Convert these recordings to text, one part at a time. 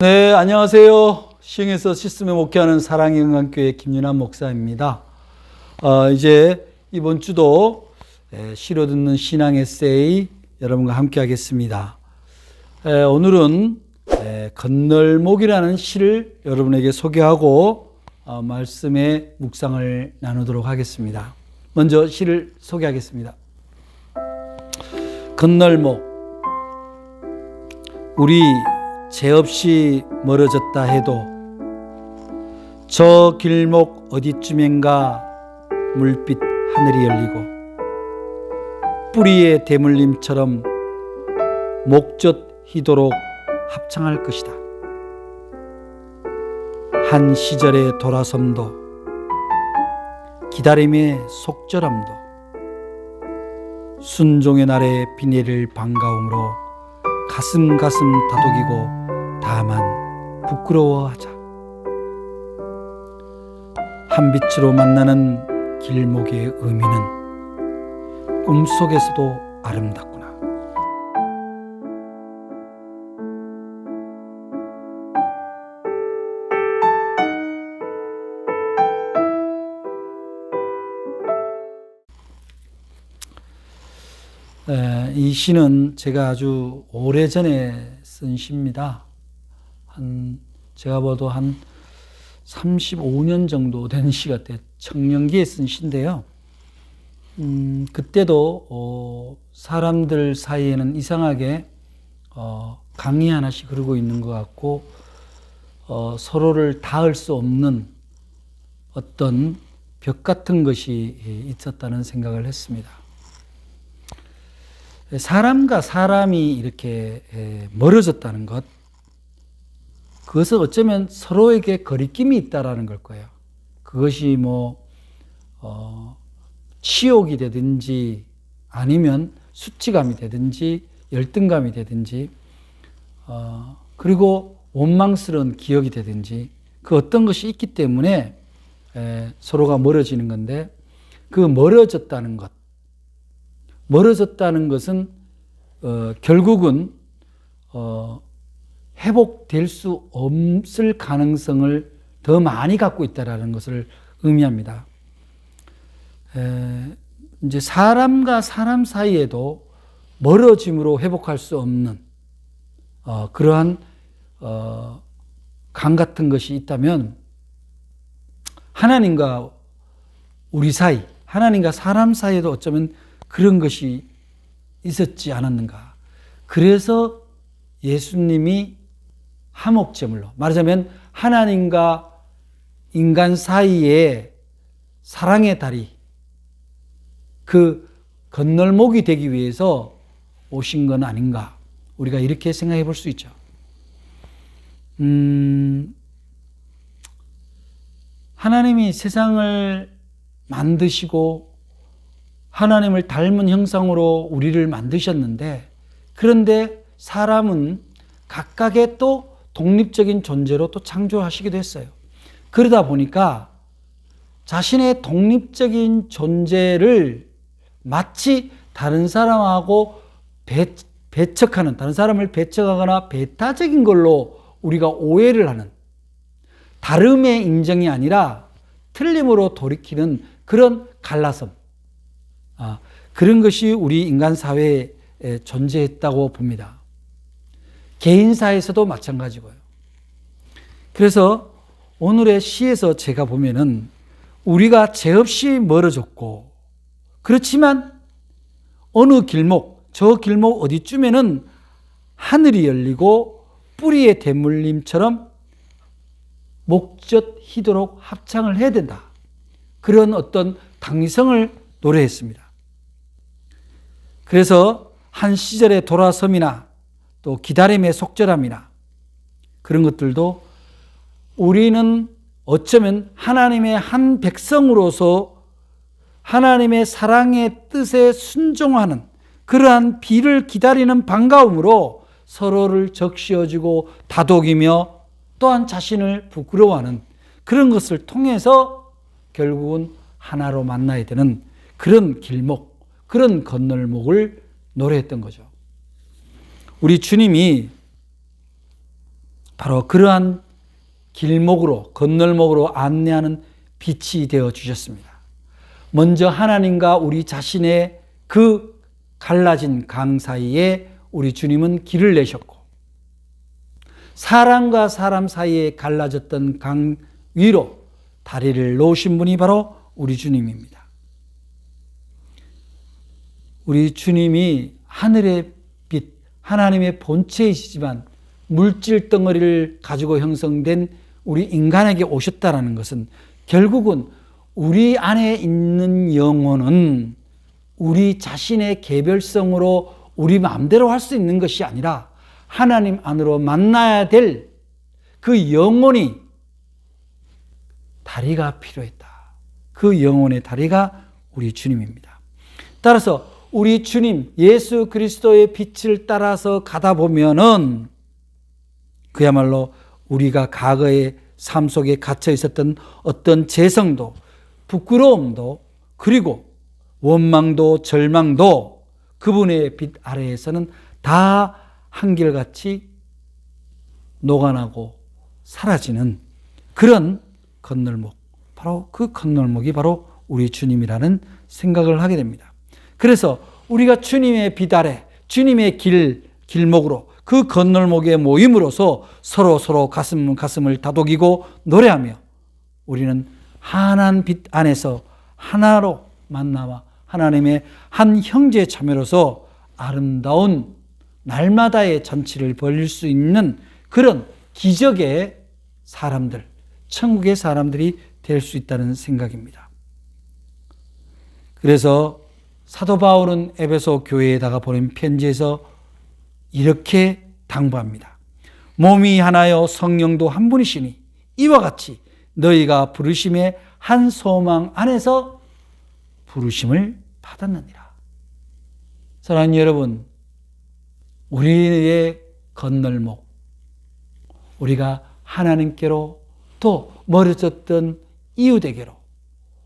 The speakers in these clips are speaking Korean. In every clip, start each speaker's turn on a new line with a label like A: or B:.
A: 네, 안녕하세요. 시흥에서 시스템에 목회하는 사랑의 응안교회 김윤환 목사입니다. 어, 이제 이번 주도 에, 시로 듣는 신앙 에세이 여러분과 함께 하겠습니다. 에, 오늘은 에, 건널목이라는 시를 여러분에게 소개하고 어, 말씀의 묵상을 나누도록 하겠습니다. 먼저 시를 소개하겠습니다. 건널목 우리 죄 없이 멀어졌다 해도 저 길목 어디쯤인가 물빛 하늘이 열리고 뿌리의 대물림처럼 목젖 희도록 합창할 것이다. 한 시절의 돌아섬도 기다림의 속절함도 순종의 날의 비 내릴 반가움으로 가슴 가슴 다독이고 다만 부끄러워하자. 한 빛으로 만나는 길목의 의미는 꿈속에서도 아름답구나. 에, 이 시는 제가 아주 오래 전에 쓴 시입니다. 한 제가 봐도 한 35년 정도 된시 같아요. 청년기에 쓴 시인데요. 음, 그때도 어, 사람들 사이에는 이상하게 어, 강의 하나씩 흐르고 있는 것 같고 어, 서로를 닿을 수 없는 어떤 벽 같은 것이 있었다는 생각을 했습니다. 사람과 사람이 이렇게 멀어졌다는 것, 그것은 어쩌면 서로에게 거리낌이 있다라는 걸 거예요. 그것이 뭐, 어, 치욕이 되든지 아니면 수치감이 되든지 열등감이 되든지, 어, 그리고 원망스러운 기억이 되든지 그 어떤 것이 있기 때문에 에, 서로가 멀어지는 건데 그 멀어졌다는 것, 멀어졌다는 것은 어, 결국은 어, 회복될 수 없을 가능성을 더 많이 갖고 있다라는 것을 의미합니다. 에, 이제 사람과 사람 사이에도 멀어짐으로 회복할 수 없는 어, 그러한 어, 강 같은 것이 있다면 하나님과 우리 사이, 하나님과 사람 사이에도 어쩌면 그런 것이 있었지 않았는가. 그래서 예수님이 화목제물로 말하자면 하나님과 인간 사이에 사랑의 다리 그 건널목이 되기 위해서 오신 건 아닌가 우리가 이렇게 생각해 볼 수 있죠. 음, 하나님이 세상을 만드시고 하나님을 닮은 형상으로 우리를 만드셨는데 그런데 사람은 각각의 또 독립적인 존재로 또 창조하시기도 했어요. 그러다 보니까 자신의 독립적인 존재를 마치 다른 사람하고 배, 배척하는, 다른 사람을 배척하거나 배타적인 걸로 우리가 오해를 하는 다름의 인정이 아니라 틀림으로 돌이키는 그런 갈라섬. 아, 그런 것이 우리 인간 사회에 존재했다고 봅니다. 개인사에서도 마찬가지고요. 그래서 오늘의 시에서 제가 보면은 우리가 죄 없이 멀어졌고 그렇지만 어느 길목, 저 길목 어디쯤에는 하늘이 열리고 뿌리의 대물림처럼 목젖 희도록 합창을 해야 된다. 그런 어떤 당위성을 노래했습니다. 그래서 한 시절의 돌아섬이나 또 기다림의 속절함이나 그런 것들도 우리는 어쩌면 하나님의 한 백성으로서 하나님의 사랑의 뜻에 순종하는 그러한 비를 기다리는 반가움으로 서로를 적시어주고 다독이며 또한 자신을 부끄러워하는 그런 것을 통해서 결국은 하나로 만나야 되는 그런 길목, 그런 건널목을 노래했던 거죠. 우리 주님이 바로 그러한 길목으로 건널목으로 안내하는 빛이 되어 주셨습니다. 먼저 하나님과 우리 자신의 그 갈라진 강 사이에 우리 주님은 길을 내셨고 사람과 사람 사이에 갈라졌던 강 위로 다리를 놓으신 분이 바로 우리 주님입니다. 우리 주님이 하늘의 빛, 하나님의 본체이시지만 물질 덩어리를 가지고 형성된 우리 인간에게 오셨다라는 것은 결국은 우리 안에 있는 영혼은 우리 자신의 개별성으로 우리 마음대로 할 수 있는 것이 아니라 하나님 안으로 만나야 될 그 영혼이 다리가 필요했다. 그 영혼의 다리가 우리 주님입니다. 따라서 우리 주님 예수 그리스도의 빛을 따라서 가다 보면은 그야말로 우리가 과거의 삶 속에 갇혀 있었던 어떤 재성도 부끄러움도 그리고 원망도 절망도 그분의 빛 아래에서는 다 한결같이 녹아나고 사라지는 그런 건널목 바로 그 건널목이 바로 우리 주님이라는 생각을 하게 됩니다. 그래서 우리가 주님의 빛 아래 주님의 길 길목으로 그 건널목에 모임으로써 서로 서로 가슴 가슴을 다독이고 노래하며 우리는 하나님 빛 안에서 하나로 만나와 하나님의 한 형제 자매로서 아름다운 날마다의 잔치를 벌릴 수 있는 그런 기적의 사람들, 천국의 사람들이 될 수 있다는 생각입니다. 그래서 사도 바울은 에베소 교회에다가 보낸 편지에서 이렇게 당부합니다. 몸이 하나요 성령도 한 분이시니 이와 같이 너희가 부르심의 한 소망 안에서 부르심을 받았느니라. 사랑하는 여러분, 우리의 건널목, 우리가 하나님께로 또 멀어졌던 이웃에게로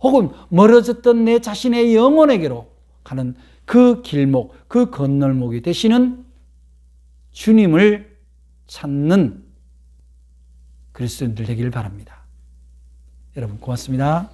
A: 혹은 멀어졌던 내 자신의 영혼에게로 가는 그 길목, 그 건널목이 되시는 주님을 찾는 그리스도인들 되기를 바랍니다. 여러분 고맙습니다.